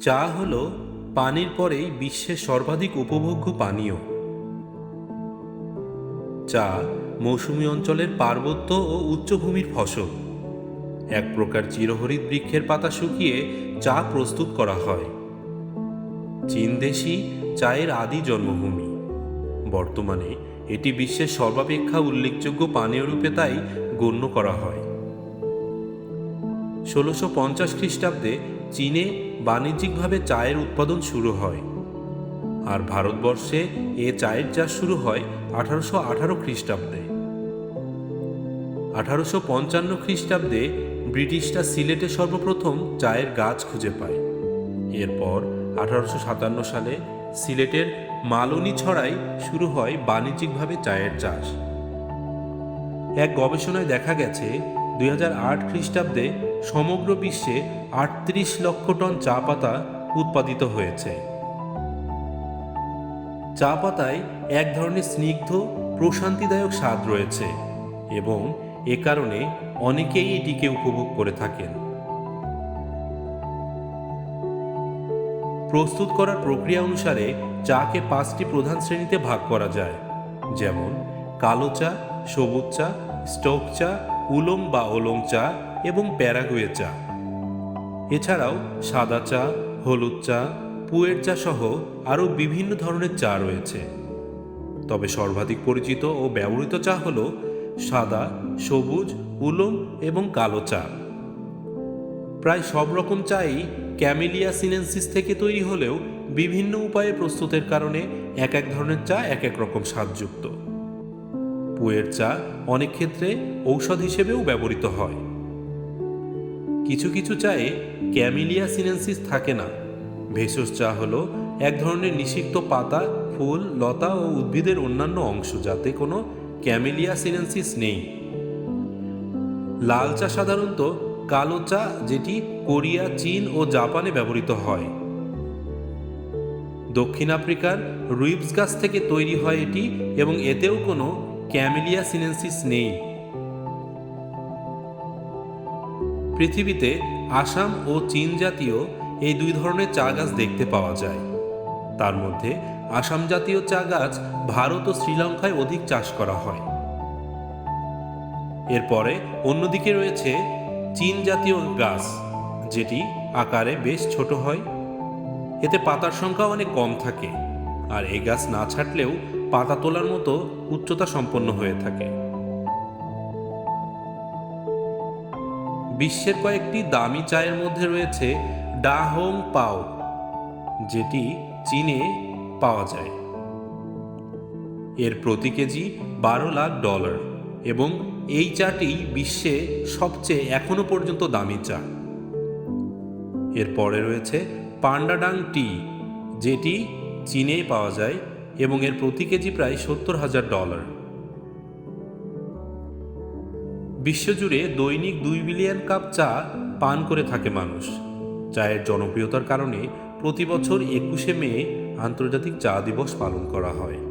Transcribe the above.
চা হল পানির পরেই বিশ্বের সর্বাধিক উপভোগ্য পানীয়। চা মৌসুমী অঞ্চলের পার্বত্য ও উচ্চভূমির ফসল। এক প্রকার চিরহরিৎ বৃক্ষের পাতা শুকিয়ে চা প্রস্তুত করা হয়। চীন দেশই চায়ের আদি জন্মভূমি। বর্তমানে এটি বিশ্বের সর্বাপেক্ষা উল্লেখযোগ্য পানীয় রূপে তাই গণ্য করা হয়। ষোলোশো পঞ্চাশ খ্রিস্টাব্দে চীনে বাণিজ্যিকভাবে চায়ের উৎপাদন শুরু হয়। আর ভারতবর্ষে এ চায়ের চাষ শুরু হয় আঠারোশো আঠারো খ্রিস্টাব্দে। আঠারোশো পঞ্চান্ন খ্রিস্টাব্দে ব্রিটিশরা সিলেটে সর্বপ্রথম চায়ের গাছ খুঁজে পায়। এরপর আঠারোশো সাতান্ন সালে সিলেটের মালনী ছড়ায় শুরু হয় বাণিজ্যিকভাবে চায়ের চাষ। এক গবেষণায় দেখা গেছে, দুই খ্রিস্টাব্দে সমগ্র বিশ্বে আটত্রিশ লক্ষ টন চা পাতা উৎপাদিত হয়েছে। চা পাতায় এক ধরনের স্নিগ্ধ, প্রশান্তিদায়ক স্বাদ রয়েছে এবং এ কারণে অনেকেই এটিকে উপভোগ করে থাকেন। প্রস্তুত করার প্রক্রিয়া অনুসারে চাকে পাঁচটি প্রধান শ্রেণীতে ভাগ করা যায়, যেমন কালো চা, সবুজ চা, স্টোক চা উলং বা ওলং চা এবং প্যারাগুয়ে চা। এছাড়াও সাদা চা, হলুদ চা, পুয়ের চা সহ আরও বিভিন্ন ধরনের চা রয়েছে। তবে সর্বাধিক পরিচিত ও ব্যবহৃত চা হল সাদা, সবুজ, উলম এবং কালো চা। প্রায় সব রকম চাই ক্যামেলিয়া সিনেন্সিস থেকে তৈরি হলেও বিভিন্ন উপায়ে প্রস্তুতের কারণে এক এক ধরনের চা এক এক রকম স্বাদযুক্ত। পুয়ের চা অনেক ক্ষেত্রে ঔষধ হিসেবেও ব্যবহৃত হয়। কিছু কিছু চায়ে ক্যামিলিয়া সিনেন্সিস থাকে না। ভেষজ চা হলো এক ধরনের নিষিক্ত পাতা, ফুল, লতা ও উদ্ভিদের অন্যান্য অংশ যাতে কোনো ক্যামেলিয়া সিনেন্সিস নেই। লাল চা সাধারণত কালো চা যেটি কোরিয়া, চীন ও জাপানে ব্যবহৃত হয়। দক্ষিণ আফ্রিকার রুইবস গাছ থেকে তৈরি হয় এটি এবং এতেও কোনো ক্যামেলিয়া সিনেন্সিস নেই। পৃথিবীতে আসাম ও চীন জাতীয় এই দুই ধরনের চা গাছ দেখতে পাওয়া যায়। তার মধ্যে আসাম জাতীয় চা গাছ ভারত ও শ্রীলঙ্কায় অধিক চাষ করা হয়। এরপরে অন্যদিকে রয়েছে চীন জাতীয় গাছ, যেটি আকারে বেশ ছোট হয়। এতে পাতার সংখ্যা অনেক কম থাকে। আর এই গাছ না ছাটলেও পাতা তোলার মতো উচ্চতা সম্পন্ন হয়ে থাকে। বিশ্বের কয়েকটি দামি চায়ের মধ্যে রয়েছে ডাহোং পাও, যেটি চীনে পাওয়া যায়। এর প্রতি কেজি বারো লাখ ডলার এবং এই চাটি বিশ্বে সবচেয়ে এখনও পর্যন্ত দামি চা। এরপরে রয়েছে পান্ডাডাং টি, যেটি চীনেই পাওয়া যায়। এবং এর প্রতি কেজি প্রায় সত্তর হাজার ডলার। বিশ্বজুড়ে দৈনিক দুই বিলিয়ন কাপ চা পান করে থাকে মানুষ। চায়ের জনপ্রিয়তার কারণে প্রতি বছর একুশে মে আন্তর্জাতিক চা দিবস পালন করা হয়।